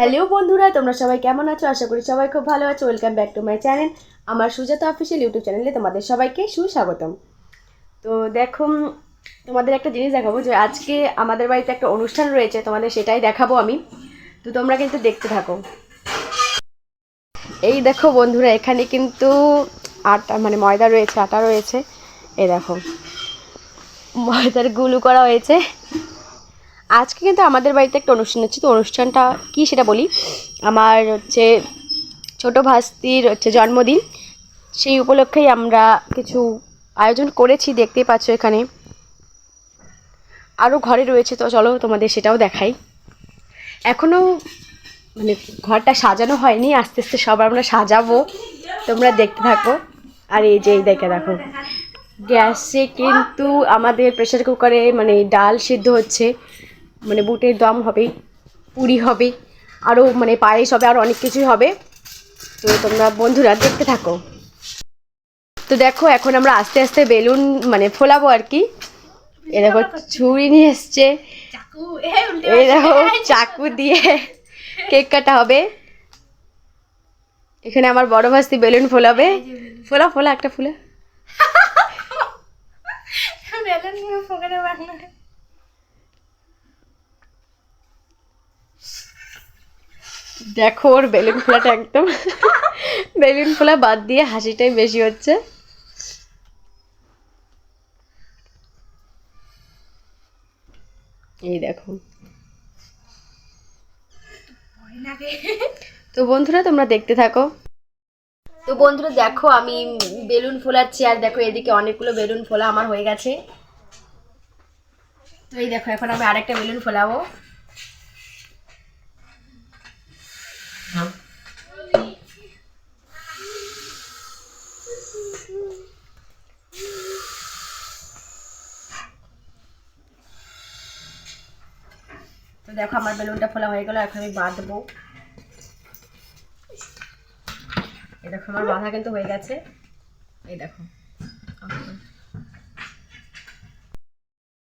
Hello বন্ধুরা, তোমরা সবাই কেমন আছো? আশা করি সবাই খুব ভালো আছো। Welcome back to my channel আমার সুজাতা অফিসিয়াল ইউটিউব চ্যানেলে তোমাদের সবাইকে সুস্বাগতম। তো দেখো তোমাদের একটা জিনিস দেখাবো যে আজকে আমাদের বাড়িতে একটা অনুষ্ঠান রয়েছে, তোমাদের সেটাই দেখাবো আমি। তো তোমরা কিন্তু দেখতে থাকো। এই দেখো বন্ধুরা, এখানে কিন্তু আটা মানে ময়দা রয়েছে, আটা রয়েছে। এই দেখো, ময়দার গুলু করা হয়েছে। আজকে কিন্তু আমাদের বাড়িতে একটা অনুষ্ঠান হচ্ছে। তো অনুষ্ঠানটা কি সেটা বলি? আমার হচ্ছে ছোটো ভাস্তির হচ্ছে জন্মদিন। সেই উপলক্ষেই আমরা কিছু আয়োজন করেছি, দেখতেই পাচ্ছ এখানে। আরও ঘরে রয়েছে, তো চলো তোমাদের সেটাও দেখাই। এখনও মানে ঘরটা সাজানো হয়নি, আস্তে আস্তে সব আমরা সাজাবো, তোমরা দেখতে থাকো। আর এই যে দেখে দেখো। গ্যাসে কিন্তু আমাদের প্রেশার কুকারে মানে ডাল সিদ্ধ হচ্ছে। মানে বুটের দম হবে পুরি হবে আরও মানে পায়েস হবে আরও অনেক কিছুই হবে। তো তোমরা বন্ধুরা দেখতে থাকো। তো দেখো এখন আমরা আস্তে আস্তে বেলুন মানে ফোলাবো আর কি। এ দেখো ছুরি নিয়ে এসছে। এই দেখো চাকু দিয়ে কেক কাটা হবে। এখানে আমার বড় ভাস্তি বেলুন ফোলাবে। ফোলা ফোলা একটা ফুলে। দেখো, ওর বেলুন ফোলাটা একদম। বেলুন ফোলা বাদ দিয়ে হাসিটাই বেশি হচ্ছে। এই দেখো। তো বন্ধুরা, তোমরা দেখতে থাকো। তো বন্ধুরা, দেখো, আমি বেলুন ফোলাচ্ছি, আর দেখো, এদিকে অনেকগুলো বেলুন ফোলা আমার হয়ে গেছে। তো এই দেখো, এখন আমি আরেকটা বেলুন ফোলাবো। দেখো আমার বেলুনটা ফোলা হয়ে গেল, এখন আমি বাঁধবো। এই দেখো, আমার বাঁধা কিন্তু হয়ে গেছে। এই দেখো।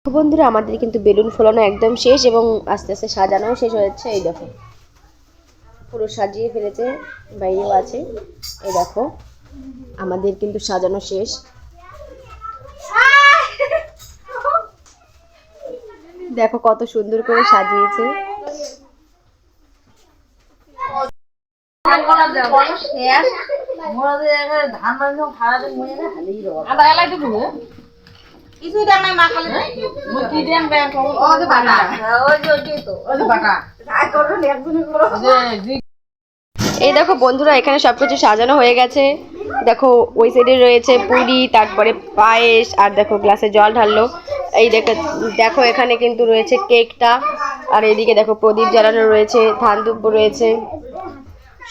বন্ধুরা, আমাদের কিন্তু বেলুন ফোলানো একদম শেষ এবং আস্তে আস্তে সাজানোও শেষ হয়েছে। এই দেখো, পুরো সাজিয়ে ফেলেছে, বাইরেও আছে। এই দেখো, আমাদের কিন্তু সাজানো শেষ। দেখো কত সুন্দর করে সাজিয়েছে। এই দেখো বন্ধুরা, এখানে সবকিছু সাজানো হয়ে গেছে। দেখো ওই সাইডে রয়েছে পুরি, তারপরে পায়েস, আর দেখো গ্লাসে জল ঢাললো। এই দেখো দেখো এখানে কিন্তু রয়েছে কেকটা। আর এইদিকে দেখো প্রদীপ জ্বালানো রয়েছে, ধান দুব্য রয়েছে,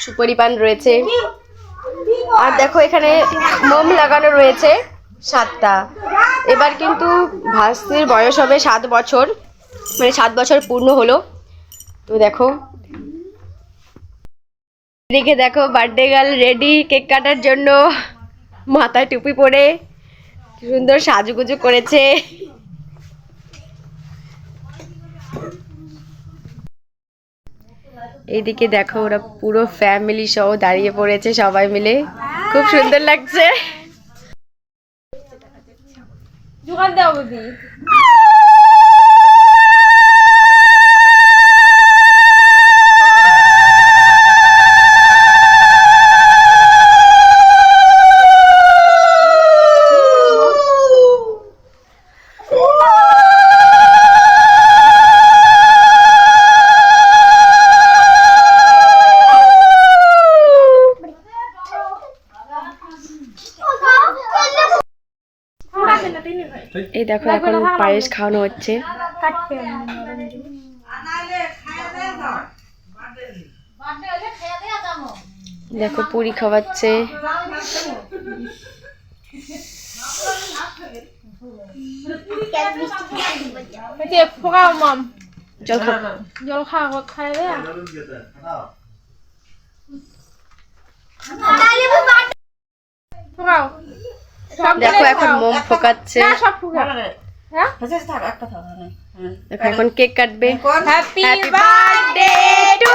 সুপারি পান রয়েছে। আর দেখো এখানে মোম লাগানো রয়েছে সাতটা। এবার কিন্তু ভাস্তির বয়স হবে সাত বছর মানে সাত বছর পূর্ণ হলো। তো দেখো, এদিকে দেখো বার্থডে গার্ল রেডি কেক কাটার জন্য মাথায় টুপি পরে সুন্দর সাজুগুজু করেছে। এইদিকে দেখো ওরা পুরো ফ্যামিলি সহ দাঁড়িয়ে পড়েছে সবাই মিলে। খুব সুন্দর লাগছে। এই দেখো এখন পায়েস খাওয়ানো হচ্ছে। দেখো পুরি খাওয়াচ্ছে। জল খাও। জল খা খাই দেখো এখন মোম ফোকাচ্ছে। না সব ফোকা হ্যাঁ। দেখো এখন কেক কাটবে। হ্যাপি হ্যাপি বার্থডে টু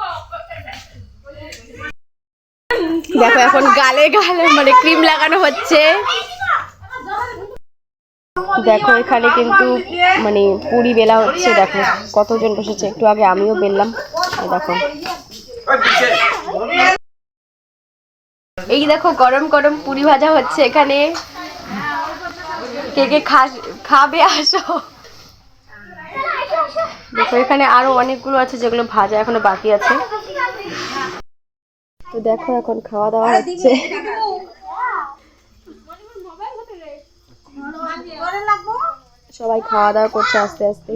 দেখো এখন গালে গালে মানে ক্রিম লাগানো হচ্ছে। দেখো এখানে কিন্তু মানে পুরি বেলা হচ্ছে, দেখো কতজন বসেছে, একটু আগে আমিও বেললাম দেখো। এই দেখো গরম গরম পুরি ভাজা হচ্ছে এখানে। কে কে খাবে আসো। দেখো এখানে আরও অনেকগুলো আছে যেগুলো ভাজা এখনও বাকি আছে। তো দেখো এখন খাওয়া দাওয়া হচ্ছে। সবাই খাওয়া দাওয়া করছে আস্তে আস্তে।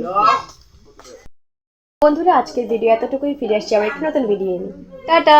বন্ধুরা আজকের ভিডিও এতটুকুই। ফিরে আসছি আবার একটু নতুন ভিডিও টাটা।